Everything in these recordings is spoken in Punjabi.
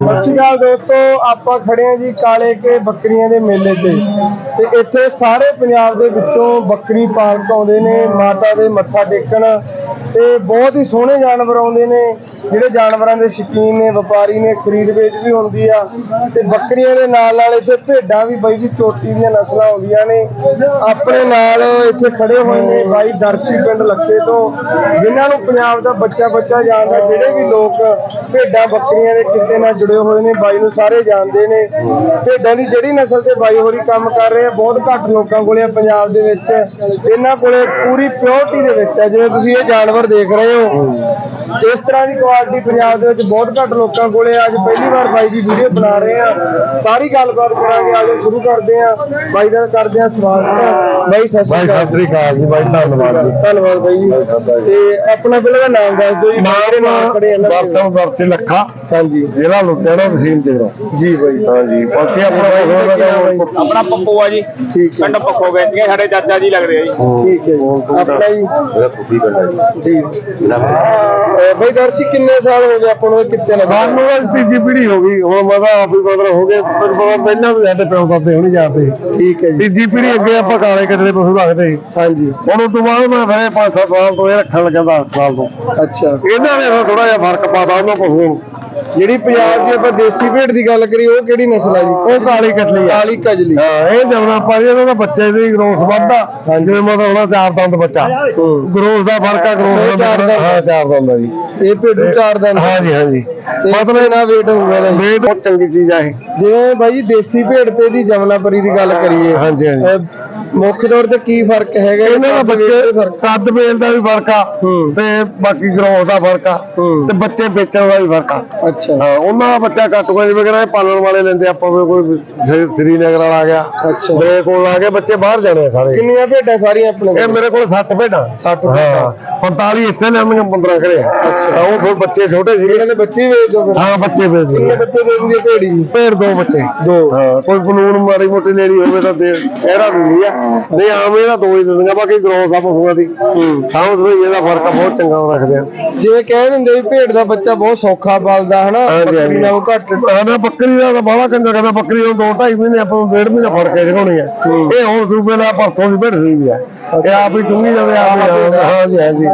ਸਤਿ ਸ਼੍ਰੀ ਅਕਾਲ ਦੋਸਤੋ, ਆਪਾਂ ਖੜੇ ਹਾਂ ਜੀ ਕਾਲੇ ਕੇ ਬੱਕਰੀਆਂ ਦੇ ਮੇਲੇ ਤੇ। ਤੇ ਇੱਥੇ ਸਾਰੇ ਪੰਜਾਬ ਦੇ ਵਿੱਚੋਂ ਬੱਕਰੀ ਪਾਲਕ ਆਉਂਦੇ ਨੇ, ਮਾਤਾ ਦੇ ਮੱਥਾ ਟੇਕਣ। ਤੇ ਬਹੁਤ ਹੀ ਸੋਹਣੇ ਜਾਨਵਰ ਆਉਂਦੇ ਨੇ, ਜਿਹੜੇ ਜਾਨਵਰਾਂ ਦੇ ਸ਼ੌਕੀਨ ਨੇ, ਵਪਾਰੀ ਨੇ, ਖਰੀਦ ਵੇਚ ਵੀ ਹੁੰਦੀ ਆ। ਤੇ ਬੱਕਰੀਆਂ ਦੇ ਨਾਲ ਨਾਲ ਇੱਥੇ ਭੇਡਾਂ ਵੀ ਬਾਈ ਜੀ, ਚੋਟੀ ਦੀਆਂ ਨਸਲਾਂ ਆਉਂਦੀਆਂ ਨੇ। ਆਪਣੇ ਨਾਲ ਇੱਥੇ ਖੜੇ ਹੋਏ ਨੇ ਬਾਈ ਦਰਸ਼ੀ ਪਿੰਡ ਲੱਖੇ ਤੋਂ, ਜਿਨ੍ਹਾਂ ਨੂੰ ਪੰਜਾਬ ਦਾ ਬੱਚਾ ਬੱਚਾ ਜਾਣਦਾ, ਜਿਹੜੇ ਵੀ ਲੋਕ ਭੇਡਾਂ ਬੱਕਰੀਆਂ ਦੇ ਕਿੱਤੇ ਨਾਲ ਜੁੜੇ ਹੋਏ ਨੇ ਬਾਈ ਨੂੰ ਸਾਰੇ ਜਾਣਦੇ ਨੇ। ਭੇਡਾਂ ਦੀ ਜਿਹੜੀ ਨਸਲ ਤੇ ਬਾਈ ਹੋਰੀ ਕੰਮ ਕਰ ਰਹੇ ਆ ਬਹੁਤ ਘੱਟ ਲੋਕਾਂ ਕੋਲੇ ਆ ਪੰਜਾਬ ਦੇ ਵਿੱਚ। ਇਹਨਾਂ ਕੋਲੇ ਪੂਰੀ ਪਿਓਰਟੀ ਦੇ ਵਿੱਚ ਹੈ ਜਿਵੇਂ ਤੁਸੀਂ ਇਹ ਜਾਨਵਰ ਦੇਖ ਰਹੇ ਹੋ। ਇਸ ਤਰ੍ਹਾਂ ਦੀ ਕੁਆਲਿਟੀ ਪੰਜਾਬ ਦੇ ਵਿੱਚ ਬਹੁਤ ਘੱਟ ਲੋਕਾਂ ਕੋਲੇ ਆ। ਅੱਜ ਪਹਿਲੀ ਵਾਰ ਬਾਈ ਦੀ ਵੀਡੀਓ ਬਣਾ ਰਹੇ ਆ। ਸਾਰੀ ਗੱਲਬਾਤ ਕਰਾਂਗੇ ਆਜੋ ਸ਼ੁਰੂ ਕਰਦੇ ਆ। ਬਾਈ ਦਾ ਕਰਦੇ ਆ ਸਵਾਗਤ। ਬਾਈ ਸਤਿ ਸ਼੍ਰੀ ਅਕਾਲ। ਜੀ। ਬਾਈ ਧੰਨਵਾਦ ਜੀ। ਧੰਨਵਾਦ ਬਾਈ ਜੀ। ਤੇ ਆਪਣਾ ਪਹਿਲਾਂ ਦਾ ਨਾਮ ਦੱਸ ਦਿਓ ਜੀ। ਜਿਹੜੇ ਨਾਲ ਖੜੇ ਆ ਨਾ ਵਰਤੋਂ ਵਰਤੇ ਲੱਖਾ। ਹਾਂਜੀ। ਜ਼ਿਲ੍ਹਾ ਲੁਧਿਆਣਾ ਤਹਿਸੀਲ ਤੇਰਾ ਜੀ ਬਾਈ। ਹਾਂਜੀ। ਬਾਕੀ ਆਪਣਾ ਹੋਰ ਆਪਣਾ ਪੱਪੂ ਆ ਜੀ। ਠੀਕ ਹੈ। ਪਿੰਡ ਪੱਖੋ ਵੇਚੀਆਂ ਸਾਡੇ ਚਾਚਾ ਜੀ ਲੱਗਦੇ ਆ ਜੀ। ਠੀਕ ਹੈ ਜੀ। ਆਪਣਾ ਜੀ। ਮੇਰਾ ਖੁੱਦੀ ਪਿੰਡ ਹੈ ਜੀ। ਬਾਈ ਦਰਸ਼ੀ ਕਿੰਨੇ ਸਾਲ ਹੋ ਗਏ ਆਪਾਂ ਨੂੰ ਕਿੱਥੇ ਨਾ ਸਾਨੂੰ ਅੱਜ ਤੀਜੀ ਪੀੜ੍ਹੀ ਹੋ ਗਈ। ਹੁਣ ਮਜ਼ਾ ਆਪ ਹੀ ਮਤਲਬ ਹੋ ਗਏ। ਪਰ ਪਹਿਲਾਂ ਵੀ ਸਾਡੇ ਪਿਓ ਦਾਦੇ ਹੁਣੀ ਜਾਂਦੇ ਠੀਕ ਹੈ ਜੀ। ਤੀਜੀ ਪੀੜ੍ਹੀ ਅੱਗੇ ਆਪਾਂ ਕਾਲੇ ਕੱਟੜੇ ਪਸ਼ੂ ਰੱਖਦੇ। ਹਾਂਜੀ। ਹੁਣ ਉਸ ਤੋਂ ਬਾਅਦ ਮੈਂ ਫਿਰ 5-7 ਸਾਲ ਤੋਂ ਇਹ ਰੱਖਣ ਲੱਗਾ 10 ਸਾਲ ਤੋਂ। ਅੱਛਾ। ਇਹਨਾਂ ਨੇ ਥੋੜਾ ਜਿਹਾ ਫ਼ਰਕ ਪਾਤਾ ਉਹਨਾਂ ਪਸ਼ੂਆਂ ਨੂੰ ਜਿਹੜੀ ਪੰਜਾਬ ਦੀ ਆਪਾਂ ਦੇਸੀ ਭੇਡ ਦੀ ਗੱਲ ਕਰੀ ਉਹ ਕਿਹੜੀ ਨਸਲ ਆ ਜੀ? ਉਹ ਕਾਲੀ ਕਟਲੀ ਆ। ਕਾਲੀ ਕਜਲੀ। ਹਾਂ ਇਹ ਜਮਨਾ ਪਾ ਇਹਨਾਂ ਦਾ ਬੱਚੇ ਦੀ ਗਰੋਥ ਵੱਧਦਾ। ਜਿਵੇਂ ਮਤਲਬ ਹੋਣਾ ਚਾਰ ਦੰਦ ਬੱਚਾ। ਹੂੰ। ਗਰੋਥ ਦਾ ਫ਼ਰਕ ਆ ਗਰੋਥ ਦੰਦ। ਹਾਂ ਚਾਰ ਦੰਦ ਦਾ ਜੀ। ਇਹ ਭੇਡੂ ਚਾਰ ਦੰਦ ਹਾਂਜੀ ਹਾਂਜੀ। ਮਤਲਬ ਨਾ weight ਹੋਊਗਾ ਜੀ। ਬਹੁਤ ਚੰਗੀ ਚੀਜ਼ ਆ ਇਹ। ਜਿਵੇਂ ਬਾਈ ਜੀ ਦੇਸੀ ਭੇਡ ਤੇ ਦੀ ਜਮਨਾਪਰੀ ਦੀ ਗੱਲ ਕਰੀਏ ਹਾਂਜੀ ਹਾਂਜੀ। ਮੁੱਖ ਤੌਰ ਤੇ ਕੀ ਫ਼ਰਕ ਹੈਗਾ? ਇਹਨਾਂ ਦਾ ਬੱਚੇ ਕੱਦ ਬੇਲ ਦਾ ਵੀ ਫ਼ਰਕ ਆ। ਤੇ ਬਾਕੀ ਗਰੋਥ ਦਾ ਫ਼ਰਕ ਆ। ਤੇ ਬੱਚੇ ਵੇਚਣ ਦਾ ਵੀ ਫ਼ਰਕ ਆ। ਅੱਛਾ। ਹਾਂ ਉਹਨਾਂ ਦਾ ਬੱਚਾ ਘੱਟ ਕੋਈ ਜਿਵੇਂ ਕਹਿੰਦਾ ਪਾਲਣ ਵਾਲੇ ਲੈਂਦੇ ਆਪਾਂ ਕੋਈ ਸ- ਸ੍ਰੀਨਗਰ ਵਾਲਾ ਆ ਗਿਆ। ਅੱਛਾ। ਮੇਰੇ ਕੋਲ ਆ ਕੇ ਬੱਚੇ ਬਾਹਰ ਜਾਣੇ ਆ ਸਾਰੇ। ਕਿੰਨੀਆਂ ਭੇਡਾਂ ਸਾਰੀਆਂ ਆਪਣੇ ਇਹ ਮੇਰੇ ਕੋਲ 60 ਭੇਡਾਂ। 60 ਹਾਂ 45 ਇੱਥੇ ਲਿਆਂਦੀਆਂ 15 ਘਰੇ ਅੱਛਾ। ਉਹ ਫਿਰ ਬੱਚੇ ਛੋਟੇ ਸੀਗੇ ਇਹਨਾਂ ਦੇ ਬੱਚੇ ਵੇਚ ਫਿਰ। ਹਾਂ ਬੱਚੇ ਭੇਜ ਕਿੰਨੇ ਬੱਚੇ ਦੇ ਦਿੰਦੀ ਭੇੜੀ ਭੇਡ ਦੋ ਬੱਚੇ। ਦੋ। ਹਾਂ ਕੋਈ ਬਲੂਨ ਮਾੜੀ ਮੋਟੀ ਲੈਣੀ ਹੋਵੇ ਤਾਂ ਦੇ ਇਹਦਾ ਦਿੰਦੀ ਆ। ਨਹੀਂ ਆਮ ਇਹਦਾ ਦੋ ਹੀ ਦਿੰਦੀਆਂ ਬਾਕੀ ਗਰੋਸ ਆ ਪਸ਼ੂਆਂ ਦੀ। ਸਾਹਮਣੇ ਵੀ ਇਹਦਾ ਫ਼ਰਕ ਬਹੁਤ ਚੰਗਾ ਰੱਖਦੇ ਆ। ਜਿਵੇਂ ਕਹਿ ਦਿੰਦੇ ਵੀ ਭੇਡ ਦਾ ਬੱਚਾ ਬਹੁਤ ਸੌਖਾ ਬਲਦਾ ਹਨਾ? ਬੱਕਰੀ। ਨਾਲੋਂ ਘੱਟ ਆਹ ਬੱਕਰੀ ਦਾ ਤਾਂ ਬਾਹਲਾ ਚੰਗਾ ਕਹਿੰਦਾ ਬੱਕਰੀ ਨੂੰ ਦੋ ਢਾਈ ਮਹੀਨੇ ਆਪਾਂ ਨੂੰ ਡੇਢ ਮਹੀਨਾ ਫੜ ਕੇ ਦਿਖਾਉਣੀ ਆ। ਇਹ ਹੁਣ ਸੂਬੇ ਦਾ ਪਰਸੋਂ ਦੀ ਭੇਡ ਹੋਈ ਵੀ ਆ। ਇਹ ਆਪ ਹੀ ਚੁੰਗੀ ਜਾਵੇ ਆਪ ਹੀ ਜਾਵੇ। ਹਾਂਜੀ ਹਾਂਜੀ।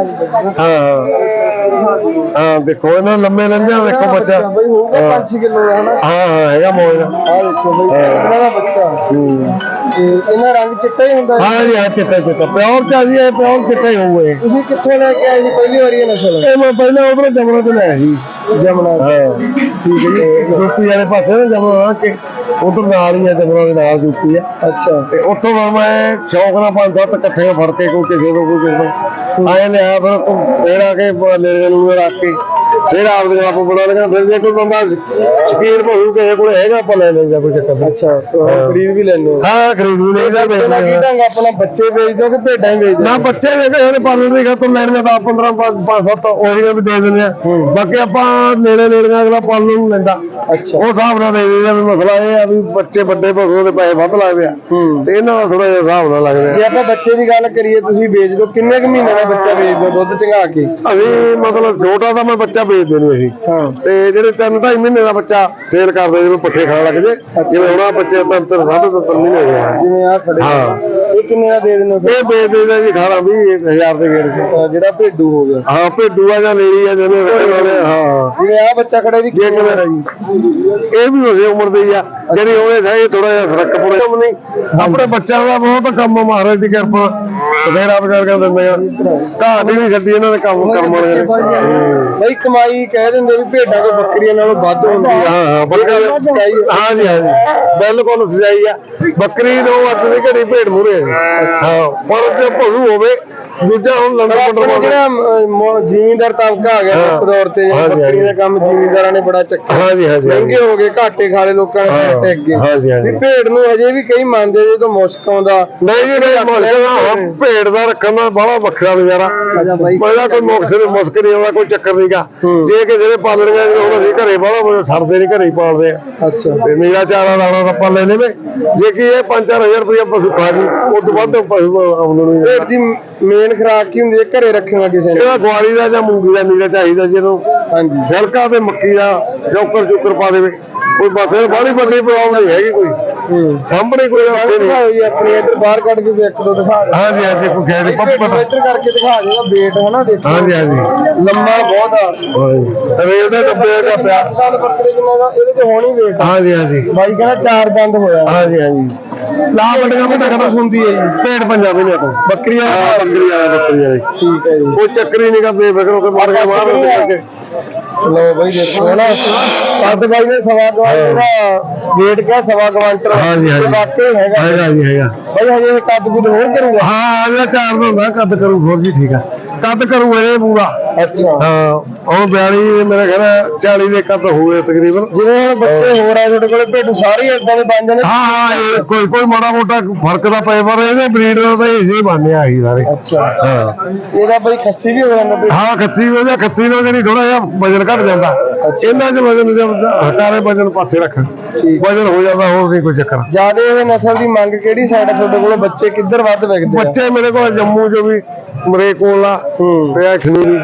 ਹਾਂ। ਹਾਂ ਦੇਖੋ ਇਹਨਾਂ ਲੰਮੇ ਲੰਘਿਆ ਦੇਖੋ ਬੱਚਾ। ਬਈ ਹੋਊਗਾ 5 ਕਿਲੋ ਦਾ ਹਨਾ? ਹਾਂ ਹਾਂ ਹੈਗਾ ਮੋਜ ਆ ਦੇਖੋ ਬਈ ਇਹਨਾਂ ਦਾ ਬੱਚਾ। ਤੇ ਇਹਨਾਂ ਰੰਗ ਚਿੱਟਾ ਹੀ ਹੁੰਦਾ। ਹਾਂ। ਜੀ ਹਾਂ ਚਿੱਟਾ ਚਿੱਟਾ। ਪਿਓਰ ਹੈ ਪਿਓਰ ਚਿੱਟਾ ਹੀ ਹੋਊਗਾ ਇਹ। ਤੁਸੀਂ ਕਿੱਥੋਂ ਲੈ ਕੇ ਆਏ ਜੀ? ਪਹਿਲੀ ਵਾਰੀ ਇਹ ਨਸਲ ਇਹ ਮੈਂ ਪਹਿਲਾਂ ਉਧਰੋਂ ਜਮਨਾ ਤੋਂ ਲਿਆ ਸੀ। ਜਮਨਾ ਹਾਂ। ਠੀਕ ਹੈ ਜੀ। ਯੂਪੀ ਵਾਲੇ ਪਾਸੇ ਨਾ ਜਮਨਾ ਕਿ ਉਧਰ ਨਾਲ ਹੀ ਹੈ ਜਮਨਾ ਦੇ ਨਾਲ ਯੂਪੀ ਆ। ਅੱਛਾ। ਤੇ ਉੱਥੋਂ ਫਿਰ ਮੈਂ ਸ਼ੌਕ ਨਾਲ ਪੰਜ ਸੱਤ ਇਕੱਠੇ ਫੜ ਕੇ ਕੋਈ ਕਿਸੇ ਨੂੰ ਕੋਈ ਕਿਸੇ ਨੂੰ ਆਏ ਲਿਆ ਫਿਰ ਉਹ ਆ ਕੇ ਨੇੜੇ ਨੂੰ ਰੱਖ ਕੇ। ਫਿਰ ਆਪਦੇ ਆਪ ਬਣਾ ਲਗਾ ਫਿਰ ਜੇ ਕੋਈ ਬੰਦਾ ਸ਼ਕੀਰ ਭਹੂ ਕਿਸੇ ਕੋਲ ਹੈਗਾ ਆਪਾਂ ਲੈ ਲੈਂਦਾ ਕੋਈ ਚੱਕਰ ਨਹੀਂ। ਅੱਛਾ ਖਰੀਦ ਵੀ ਲੈਣੇ ਹੋ। ਹਾਂ ਖਰੀਦ ਵੀ ਲਈਦਾ ਵੇਚ ਪਹਿਲਾਂ ਕੀ ਢੰਗ ਆਪਣਾ ਬੱਚੇ ਵੇਚ ਦੋ ਕਿ ਭੇਡਾਂ ਹੀ ਵੇਚ ਨਾ ਦੋ ਬੱਚੇ ਵੇਖੇ ਉਹਨੇ ਪਾਲਣ ਦੀ ਖਾਤਰ ਲੈਣੀਆਂ ਤਾਂ 15 5 7 ਉਹਦੀਆਂ ਵੀ ਦੇ ਦਿੰਦੇ ਆ। ਬਾਕੀ ਆਪਾਂ ਨੇੜੇ ਨੇੜੇ ਅਗਲਾ ਪਾਲਣ ਨੂੰ ਲੈਂਦਾ। ਅੱਛਾ। ਉਹ ਹਿਸਾਬ ਨਾਲ ਦੇ ਦਿੰਦੇ ਆ ਵੀ ਮਸਲਾ ਇਹ ਆ ਵੀ ਬੱਚੇ ਵੱਡੇ ਪਸ਼ੂ ਦੇ ਪੈਸੇ ਵੱਧ ਲੱਗਦੇ ਆ। ਤੇ ਇਹਨਾਂ ਦਾ ਥੋੜਾ ਜਿਹਾ ਹਿਸਾਬ ਨਾਲ ਲੱਗਦੇ ਜੇ ਆਪਾਂ ਬੱਚੇ ਦੀ ਗੱਲ ਕਰੀਏ ਤੁਸੀਂ ਵੇਚ ਦੋ ਕਿੰਨੇ ਕੁ ਮਹੀਨੇ ਦਾ ਬੱਚਾ ਵੇਚ ਦੋ ਦੁੱਧ ਚੰਗਾ ਕੇ? ਅਸੀਂ ਮਤਲਬ ਛੋਟਾ ਤਾਂ ਮੈਂ ਬੱਚਾ ਵੇਚਦੇ ਨਹੀਂ ਅਸੀਂ। ਹਾਂ। ਤੇ ਜਿਹੜੇ ਤਿੰਨ ਢਾਈ ਮਹੀਨੇ ਦਾ ਬੱਚਾ ਸੇਲ ਕਰਦੇ ਜਿਵੇਂ ਪੱਠੇ ਖਾਣ ਲੱਗ ਜੇ ਜਿਵੇਂ ਹੁਣ ਬੱਚੇ ਤਿੰਨ ਤਿੰਨ ਸਾਢੇ ਤਿੰਨ ਮਹੀਨੇ ਦੇ ਜਿਵੇਂ ਆ ਖੜੇ ਹਾਂ। ਇਹ ਕਿੰਨੇ ਦਾ ਦੇ ਦਿੰਦੇ? ਇਹ ਵੇਚ ਦੇਦਾ ਜੀ 18 20 ਹਜ਼ਾਰ ਦੇ ਗੇੜ ਜਿਹੜਾ ਭੇਡੂ ਹੋ ਗਿਆ। ਹਾਂ ਭੇਡੂ ਆ ਜਾਂ ਨੇੜੀ ਆ ਵਾਲੇ। ਹਾਂ। ਜਿਵੇਂ ਆ ਬੱਚਾ ਖੜਾ ਜੀ ਕਿਵੇਂ ਜੀ? ਇਹ ਵੀ ਉਸੇ ਉਮਰ ਦੇ ਹੀ ਆ। ਜਿਹੜੀ ਉਹਨੇ ਥੋੜਾ ਜਿਹਾ ਫ਼ਰਕ ਨਹੀਂ। ਆਪਣੇ ਬੱਚਿਆਂ ਦਾ ਬਹੁਤ ਕੰਮ ਮਹਾਰਾਜ ਦੀ ਕਿਰਪਾ। ਬਥੇਰਾ ਬਗੜ ਕੇ ਦਿੰਦੇ ਆ। ਘਾਹ ਦੀ ਵੀ ਛੱਡੀ ਇਹਨਾਂ ਦੇ ਕੰਮ ਕਰਮ ਵਾਲੇ ਨੇ। ਬਈ ਕਮਾਈ ਕਹਿ ਦਿੰਦੇ ਵੀ ਭੇਡਾਂ ਤੋਂ ਬੱਕਰੀਆਂ ਨਾਲੋਂ ਵੱਧ ਹੁੰਦੀ ਆ। ਹਾਂ ਹਾਂ ਬਿਲਕੁਲ ਹਾਂਜੀ ਹਾਂਜੀ ਬਿਲਕੁਲ ਸਜਾਈ ਆ। ਬੱਕਰੀ ਨੂੰ ਅੱਜ ਦੀ ਘੜੀ ਭੇਡ ਮੂਰੇ ਅੱਛਾ। ਪਰ ਜੇ ਭੂ ਹੋਵੇ ਦੂਜਾ ਹੁਣ ਲੰਡਰ ਆਪਣੇ ਪੰਡਰ ਜਿਹੜਾ ਅਮ, ਜ਼ਿਮੀਂਦਾਰ ਤਬਕਾ ਆ ਗਿਆ ਹਾਂ। ਤੌਰ ਤੇ ਜਿਹੜਾ ਹਾਂਜੀ, ਬੱਕਰੀ ਦਾ ਕੰਮ ਜ਼ਿਮੀਂਦਾਰਾਂ ਨੇ ਬੜਾ ਚੱਕਿਆ। ਹਾਂਜੀ ਹਾਂਜੀ ਮਹਿੰਗੇ ਹੋ ਗਏ ਘਾਟੇ ਖਾਲੇ ਲੋਕਾਂ ਨੇ ਹਾਂ, ਟੈਗ ਗਏ ਹਾਂਜੀ, ਹਾਂਜੀ। ਵੀ ਭੇਡ ਨੂੰ ਹਜੇ ਵੀ ਕਈ ਮੰਨਦੇ ਜੇ ਤੋਂ ਮੁਸ਼ਕ ਆਉਂਦਾ। ਨਹੀਂ ਜੀ ਨਹੀਂ ਮੁਸ਼ਕਲ ਭੇਡ ਦਾ ਰੱਖਣ ਦਾ ਬੜਾ ਵੱਖਰਾ ਨਜ਼ਾਰਾ ਅੱਛਾ ਬਾਈ। ਪਹਿਲਾਂ ਕੋਈ ਮੁਕਸਰ ਮੁਸਕ ਨਹੀਂ ਆਉਂਦਾ ਕੋਈ ਚੱਕਰ ਨਹੀਂਗਾ ਹੂੰ। ਜੇ ਕਿਸੇ ਨੇ ਪਾਲਣੀਆਂ ਜਿਵੇਂ ਹੁਣ ਅਸੀਂ ਘਰੇ ਬਾਹਲਾ ਛੱਡਦੇ ਨਹੀਂ ਘਰੇ ਹੀ ਪਾਲਦੇ ਆ। ਅੱਛਾ। ਤੇ ਨੀਲਾ ਚਾਰਾ ਲਾਣਾ ਤਾਂ ਆਪਾਂ ਲੈ ਲੈਵੇਂ ਜੇ ਕਿ ਇਹ 5-4000 ਰੁਪਏ ਪਸ਼ੂ ਖਾ ਜੀ ਉਸ ਤੋਂ ਵੱਧ ਪਸ਼ੂ ਆਉਂਦੇ ਨਹੀਂ। ਭੇਡ ਦੀ ਮੇਨ ਖਰਾਕ ਕੀ ਹੁੰਦੀ ਹੈ? ਘਰੇ ਰੱਖਣਾ ਕਿਸੇ ਨੇ? ਇਹਦਾ ਗਵਾਰੀ ਦਾ ਜਾਂ ਮੂੰਗੀ ਦਾ ਨੀਰਾ ਚਾਹੀਦਾ ਜਿਹਨੂੰ ਹਾਂਜੀ। ਸਿਲਕਾ ਤੇ ਮੱਕੀ ਦਾ ਜੋਕਰ ਜੋਕਰ ਪਾ ਦੇਵੇ। ਕੋਈ ਬਸ ਬਾਹਲੀ ਵੱਡੀ ਪ੍ਰੋਬਲਮ ਨਹੀਂ ਹੈਗੀ ਕੋਈ। ਸਾਹਮਣੇ ਕੋਈ ਔਖੇ ਨਹੀਂ। ਦਿਖਾਓ ਜੀ ਆਪਣੀ ਇੱਧਰ ਬਾਹਰ ਕੱਢ ਕੇ ਵੀ ਇੱਕ ਦੋ ਦਿਖਾ ਦਿਓ। ਹਾਂਜੀ ਹਾਂਜੀ ਕੋਈ ਇੱਧਰ ਪੱਪਾ ਇੱਧਰ ਕਰਕੇ ਦਿਖਾ ਦੇਗਾ ਵੇਟ ਹੈ ਨਾ ਦੇਖੋ। ਹਾਂਜੀ ਹਾਂਜੀ। ਲੰਮਾ ਬਹੁਤ ਆ। ਰੇਲ ਦੇ ਡੱਬੇ ਦਾ ਪਿਆ। ਦੰਦ ਬੱਕਰੇ ਕਿੰਨਾ ਦਾ ਇਹਦੇ ਤੇ ਹੋਣੀ ਵੇਟ ਹਾਂਜੀ ਹਾਂਜੀ। ਬਾਈ ਕਹਿੰਦਾ ਚਾਰ ਦੰਦ ਹੋਇਆ। ਹਾਂਜੀ ਹਾਂਜੀ। ਲਾ ਵੱਡੀਆਂ ਵੱਡਾ ਕਦਾ ਹੁੰਦੀ ਹੈ ਜੀ। ਪੇਟ ਪੰਜਾਬੀ ਨੇ ਤੋਂ। ਬੱਕਰੀਆਂ ਬੱਕਰੀਆਂ ਬੱਕਰੀਆਂ ਦੀ ਠੀਕ ਹੈ ਜੀ। ਕੋਈ ਚੱਕਰੀ ਨਹੀਂ ਕਾ ਬੇਫਿਕਰ ਹੋ ਕੇ ਮਾਰ ਕੇ ਮਾਰ ਕੇ ਲੋ ਬਾਈ ਦੇਖੋ ਨਾ ਕੱਦ ਬਾਈ ਨੇ ਸਵਾ ਗਵਾਂਟਰ ਦਾ ਵੇਟ ਕਿਆ ਸਵਾ ਗਵਾਂਟਰ ਹਾਂਜੀ, ਹਾਂਜੀ। ਵਾਕਈ ਹੈਗਾ। ਹੈਗਾ ਜੀ ਹੈਗਾ। ਬਾਈ ਹਜੇ ਕੱਦ ਕੁਦ ਹੋਰ ਕਰੂਗਾ? ਹਾਂ ਇਹਦਾ ਚਾਰ ਦਾ ਹੁੰਦਾ ਕੱਦ ਕਰੂ ਹੋਰ ਜੀ ਠੀਕ ਆ। ਕੱਦ ਕਰੂ ਇਹ ਪੂਰਾ। ਅੱਛਾ। ਹਾਂ ਉਹ 42 ਮੇਰੇ ਖਿਆਲ ਹੈ 40 ਦੇ ਕੱਦ ਹੋਏ ਤਕਰੀਬਨ। ਜਿਵੇਂ ਹੁਣ ਬੱਚੇ ਹੋਰ ਆ ਤੁਹਾਡੇ ਕੋਲੇ ਭੇਡੂ ਸਾਰੇ ਇਦਾਂ ਦੇ ਬਣ ਜਾਂਦੇ ਹਾਂ ਹਾਂ ਇਹ ਕੋਈ ਕੋਈ ਮਾੜਾ ਮੋਟਾ ਫ਼ਰਕ ਦਾ ਪਏ ਪਰ ਇਹਦੇ ਬਰੀਡ ਦਾ ਤਾਂ ਇਸੇ ਬਣਿਆ ਆਹੀ ਸਾਰੇ। ਅੱਛਾ। ਹਾਂ। ਇਹਦਾ ਬਾਈ ਖੱਸੀ ਵੀ ਹੋ ਜਾਂਦਾ। ਹਾਂ ਖੱਸੀ ਉਹਦਾ ਖੱਸੀ ਨਾਲ ਜਿਹੜੀ ਥੋੜਾ ਜਿਹਾ ਵਜਨ ਘਟ ਜਾਂਦਾ। ਇਹਨਾਂ 'ਚ ਵਜਨ ਜਦ ਹਟਾਰੇ ਵਜਨ ਪਾਸੇ ਰੱਖ। ਠੀਕ। ਵਜਨ ਹੋ ਜਾਂਦਾ ਹੋਰ ਨਹੀਂ ਕੋਈ ਚੱਕਰ। ਜਿਆਦੇ ਇਹ ਨਸਲ ਦੀ ਮੰਗ ਕਿਹੜੀ ਸਾਈਡ ਤੁਹਾਡੇ ਕੋਲ ਬੱਚੇ ਕਿੱਧਰ ਵੱਧ ਵਿਕਦੇ ਆ? ਬੱਚੇ ਮੇਰੇ ਕੋਲ ਜੰਮੂ ਚੋਂ ਵੀ ਮਰੇ ਕੋਲ ਤੇ ਅਖਨੀ ਵੀ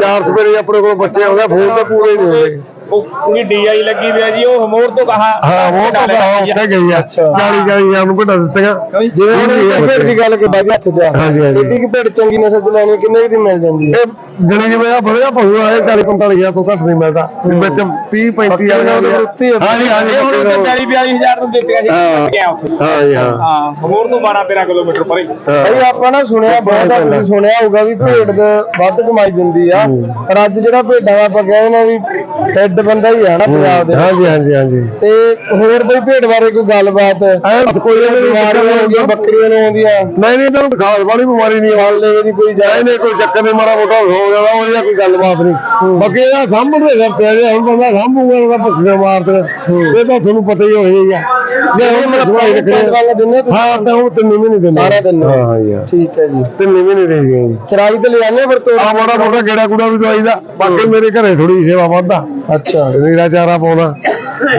ਚਾਰ ਸਵੇਰੇ ਆਪਣੇ ਕੋਲ ਬੱਚੇ ਆਉਂਦੇ ਫੋਨ ਤੇ ਪੂਰੇ ਨਹੀਂ ਹੁੰਦੇ। ਉਹ ਪੂਰੀ ਡੀਆਈ ਲੱਗੀ ਹੋਈ ਹੈ ਜੀ ਉਹ ਹਮੋਰ ਤੋਂ ਕਹਾ ਹਾਂ ਉਹ ਤਾਂ ਬਾਹਰ ਉੱਥੇ ਗਈ ਆ। 40 40 ਹਜ਼ਾਰ ਨੂੰ ਘਟਾ ਦਿੱਤੀਆਂ ਜਿਵੇਂ ਹੁਣ ਇਹ ਭੇਡ ਦੀ ਗੱਲ ਕੇ ਬਾਈ ਹੱਥ ਤੇ ਆ ਹਾਂਜੀ, ਹਾਂਜੀ। ਏਡੀ ਕਿ ਭੇਡ ਚੰਗੀ ਨਸਲ ਚ ਲੈਣੀ ਕਿੰਨੇ ਕੁ ਦੀ ਮਿਲ ਜਾਂਦੀ ਹੈ? ਇਹ ਜਣੇ ਜਿਵੇਂ ਆ ਬੜਿਆ ਪਊਗਾ ਇਹ 40 45 ਹਜ਼ਾਰ ਤੋਂ ਘੱਟ ਨਹੀਂ ਮਿਲਦਾ। ਵਿੱਚ 30 35 ਹਜ਼ਾਰ ਬੱਕਰੀਆਂ ਦੇ ਉੱਤੇ ਹੀ ਆ। ਹਾਂਜੀ ਹਾਂਜੀ ਇਹ ਹੁਣ ਬੱਕਰੀਆਂ ਉੱਥੇ 40 42 ਹਜ਼ਾਰ ਨੂੰ ਦਿੱਤੀਆਂ ਸੀ ਹਾਂ। ਗਿਆ ਉੱਥੇ। ਹਾਂ ਜੀ ਹਾਂ। ਹਾਂ ਹਮੋਰ ਤੋਂ 12 13 ਕਿਲੋਮੀਟਰ ਪਰੇ। ਭਾਈ ਆਪਾਂ ਨਾ ਸੁਣਿਆ ਬਹੁਤ ਸੁਣਿਆ ਹੋਊਗਾ ਵੀ ਭੇਡ ਵੱਧ ਕਮਾਈ ਦਿੰਦੀ ਆ। ਪਰ ਅੱਜ ਜਿਹੜਾ ਭੇਡਾਂ ਦਾ ਆਪਾਂ ਕਹਿੰਦੇ ਨੇ ਵੀ ਹੈੱਡ ਬੰਦਾ ਹੀ ਆ ਨਾ ਪੰਜਾਬ ਦੇ। ਹਾਂਜੀ ਹਾਂਜੀ ਹਾਂਜੀ। ਤੇ ਹੋਰ ਬਈ ਭੇਡ ਬਾਰੇ ਕੋਈ ਗੱਲਬਾਤ? ਐ ਕੋਈ ਬਿਮਾਰੀਆਂ ਹੋ ਗਈਆਂ ਬੱਕਰੀਆਂ ਨੂੰ ਆਉਂਦੀਆਂ। ਨਹੀਂ ਨਹੀਂ ਇਹਨਾਂ ਨੂੰ ਖਾਸ ਵਾਲੀ ਬਿਮਾਰੀ ਨਹੀਂ ਆਉਣ ਲੈ ਦੀ ਕੋਈ ਨਹੀਂ ਨਹੀਂ ਕੋਈ ਚੱਕਰ ਨਹੀਂ ਮਾੜਾ ਮੋਟਾ ਹੋ ਜਾਂਦਾ ਉਹ ਜਾਂ ਕੋਈ ਗੱਲਬਾਤ ਨਹੀਂ। ਬਾਕੀ ਇਹਦਾ ਸਾਂਭਣ ਦੇ ਸਿਰ ਤੇ ਆ ਜੇ ਹੁਣ ਬੰਦਾ ਸਾਂਭੂਗਾ ਤਾਂ ਭੁੱਖੀਆਂ ਮਾਰਦੇ ਇਹ ਤਾਂ ਤੁਹਾਨੂੰ ਪਤਾ ਹੀ ਹੋ ਜਾਏਗਾ ਜੇ ਹੁਣ ਮੇਰਾ ਭਾਈ ਰੱਖਣੇ ਵਾਲਾ ਦਿੰਦੇ ਤੁਸੀਂ? ਹਾਂ ਤਾਂ ਉਹ ਤਿੰਨ ਮਹੀਨੇ ਦਿੰਦੇ। ਸਾਰਾ ਦਿਨ? ਹਾਂ ਹਾਂ ਯਾਰ। ਠੀਕ ਹੈ ਜੀ। ਤਿੰਨ ਮਹੀਨੇ ਦੇ ਗਏ ਚਰਾਈ ਤੇ ਲੈ ਜਾਂਦੇ ਫਿਰ ਤੋੜ ਆ ਮਾੜਾ ਮੋਟਾ ਗੇੜਾ ਗੂੜਾ ਵੀ ਦਵਾਈ ਦਾ। ਬਾਕੀ ਮੇਰੇ ਘਰੇ ਥੋੜੀ ਸੇਵਾ ਵੱਧਦਾ। ਅੱਛਾ। ਨੀਰਾ ਚਾਰਾ ਪਾਉਣਾ।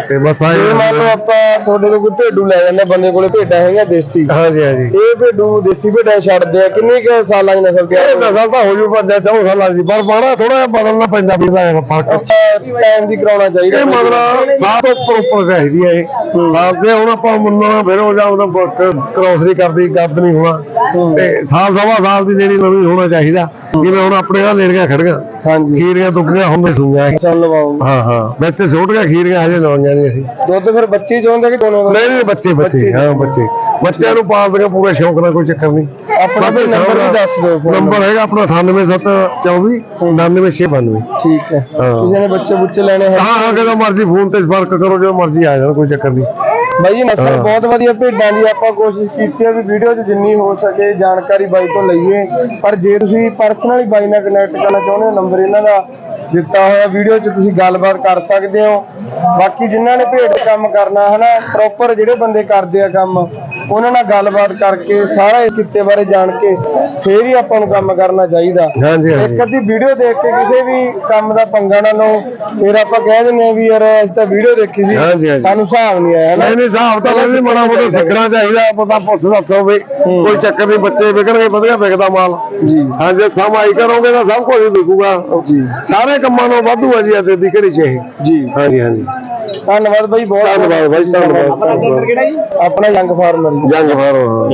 ਤੇ ਬਸ ਆਏ ਜੇ ਮੰਨ ਲਓ ਆਪਾਂ ਤੁਹਾਡੇ ਤੋਂ ਕੋਈ ਭੇਡੂ ਲੈ ਜਾਂਦੇ ਬੰਦੇ ਕੋਲੇ ਭੇਡਾਂ ਹੈਗੀਆਂ ਦੇਸੀ। ਹਾਂਜੀ ਹਾਂਜੀ। ਇਹ ਭੇਡੂ ਦੇਸੀ ਭੇਡਾਂ ਛੱਡਦੇ ਆ ਕਿੰਨੀ ਕੁ ਸਾਲਾਂ ਦੀ ਨਸਲ ਤੇ ਇਹ ਦਸਾਂ ਤਾਂ ਹੋ ਜੂ ਪਰ ਜਾਂ ਚੌ ਸਾਲਾਂ ਸੀ। ਪਰ ਬਾਣਾ ਥੋੜਾ ਜਿਹਾ ਬਦਲਣਾ ਪੈਂਦਾ ਵੀ ਦਾ ਫ਼ਰਕ। ਟਾਈਮ ਦੀ ਕਰਾਉਣਾ ਚਾਹੀਦਾ। ਇਹ ਮਤਲਬ ਸਾਹ ਤੋਂ ਪ੍ਰੋਪਰ ਚਾਹੀਦੀ ਹੈ ਇਹ। ਸਾਹ ਦੇ ਹੁਣ ਆਪਾਂ ਮੰਨਣਾ ਫਿਰ ਉਹ ਜਾਂ ਉਹਦਾ ਕ੍ਰੋਸਰੀ ਕਰਦੀ ਗੱਦ ਨਹੀਂ ਹੋਣਾ। ਤੇ ਸਾਲ ਸਵਾ ਸਾਲ ਦੀ ਜਿਹੜੀ ਨਵੀਂ ਹੋਣਾ ਚਾਹੀਦਾ। ਜਿਵੇਂ ਹੁਣ ਆਪਣੇ ਨਾਲ ਲੇੜੀਆਂ ਖੜੀਆਂ ਹਾਂਜੀ। ਖੀਰੀਆਂ ਦੁੱਗੀਆਂ ਹੁੰਦੇ ਇਹ। ਚੱਲ ਲਵਾਓ। ਹਾਂ ਹਾਂ। ਵਿੱਚ ਛੋਟੀਆਂ ਖੀਰੀਆਂ ਹਜੇ ਲਾਉਣੀਆਂ ਨਹੀਂ ਅਸੀਂ। ਦੁੱਧ ਫਿਰ ਬੱਚੇ ਚੋਂਦੇ ਕਿ ਦੋਨੋਂ ਨਹੀਂ ਨਹੀਂ ਬੱਚੇ ਬੱਚੇ। ਹਾਂ ਬੱਚੇ। ਬੱਚਿਆਂ ਨੂੰ ਪਾਲਦੇ ਪੂਰੇ ਸ਼ੌਕ ਨਾਲ ਕੋਈ ਚੱਕਰ ਨਹੀਂ। ਆਪਣਾ ਨੰਬਰ ਵੀ ਦੱਸ ਦਿਓ ਨੰਬਰ। ਹੈਗਾ ਆਪਣਾ 98724 99692 ਠੀਕ ਹੈ। ਹਾਂ। ਕਿਸੇ ਨੇ ਬੱਚੇ ਬੁੱਚੇ ਲੈਣੇ ਹੈ। ਹਾਂ ਹਾਂ ਜਦੋਂ ਮਰਜ਼ੀ ਫੋਨ ਤੇ ਸੰਪਰਕ ਕਰੋ ਜਦੋਂ ਮਰਜ਼ੀ ਆ ਜਾਣਾ ਕੋਈ ਚੱਕਰ ਨਹੀਂ। ਬਾਈ ਜੀ ਨਸਲ। ਬਹੁਤ ਵਧੀਆ ਭੇਡਾਂ ਦੀ ਆਪਾਂ ਕੋਸ਼ਿਸ਼ ਕੀਤੀ ਹੈ ਵੀ ਵੀਡੀਓ 'ਚ ਜਿੰਨੀ ਹੋ ਸਕੇ ਜਾਣਕਾਰੀ ਬਾਈ ਤੋਂ ਲਈਏ ਪਰ ਜੇ ਤੁਸੀਂ ਪਰਸਨਲੀ ਬਾਈ ਨਾਲ ਕਨੈਕਟ ਕਰਨਾ ਚਾਹੁੰਦੇ ਹੋ ਨੰਬਰ ਇਹਨਾਂ ਦਾ ਦਿੱਤਾ ਹੋਇਆ ਵੀਡੀਓ 'ਚ ਤੁਸੀਂ ਗੱਲਬਾਤ ਕਰ ਸਕਦੇ ਹੋ ਬਾਕੀ ਜਿਨ੍ਹਾਂ ਨੇ ਭੇਡ ਕੰਮ ਕਰਨਾ ਹਨਾ ਪ੍ਰੋਪਰ ਜਿਹੜੇ ਬੰਦੇ ਕਰਦੇ ਆ ਕੰਮ ਉਹਨਾਂ ਨਾਲ ਗੱਲਬਾਤ ਕਰਕੇ ਸਾਰਾ ਇਸ ਕਿੱਤੇ ਬਾਰੇ ਜਾਣ ਕੇ ਫੇਰ ਹੀ ਆਪਾਂ ਨੂੰ ਕੰਮ ਕਰਨਾ ਚਾਹੀਦਾ। ਹਾਂਜੀ ਹਾਂਜੀ। ਇੱਕ ਅੱਧੀ ਵੀਡੀਓ ਦੇਖ ਕੇ ਕਿਸੇ ਵੀ ਕੰਮ ਦਾ ਪੰਗਾ ਨਾ ਲਓ। ਫਿਰ ਆਪਾਂ ਕਹਿ ਦਿੰਦੇ ਆ ਵੀ ਯਾਰ ਅਸੀਂ ਤਾਂ ਵੀਡੀਓ ਦੇਖੀ ਸੀ। ਹਾਂਜੀ, ਹਾਂਜੀ। ਸਾਨੂੰ ਹਿਸਾਬ ਨਹੀਂ ਆਇਆ ਨਾ ਨਹੀਂ ਨਹੀਂ ਹਿਸਾਬ ਤਾਂ ਨਹੀਂ ਮਾੜਾ ਮੋਟਾ ਸਿੱਖਣਾ ਚਾਹੀਦਾ। ਪਤਾ ਪੁੱਛ ਦੱਸ ਹੋਵੇ ਕੋਈ ਚੱਕਰ ਨਹੀਂ ਬੱਚੇ ਵਿਕਣਗੇ ਵਧੀਆ ਵਿਕਦਾ ਮਾਲ। ਜੀ। ਹਾਂ ਜੇ ਸਮਾਈ ਕਰੋਗੇ ਤਾਂ ਸਭ ਕੁਝ ਵਿਕੂਗਾ ਜੀ। ਸਾਰੇ ਕੰਮਾਂ ਨੂੰ ਵਾਧੂ ਆ ਜੀ ਅੱਜ ਦੀ ਘੜੀ ਚ ਇਹ। ਜੀ। ਹਾਂਜੀ ਹਾਂਜੀ। ਧੰਨਵਾਦ ਬਾਈ ਬਹੁਤ ਧੰਨਵਾਦ ਬਾਈ, ਧੰਨਵਾਦ, ਆਪਣਾ ਧੰਨਵਾਦ। ਕਿਹੜਾ ਜੀ? ਆਪਣਾ ਯੰਗ ਫਾਰਮਰ ਜੰਗ ਫਾਰੋ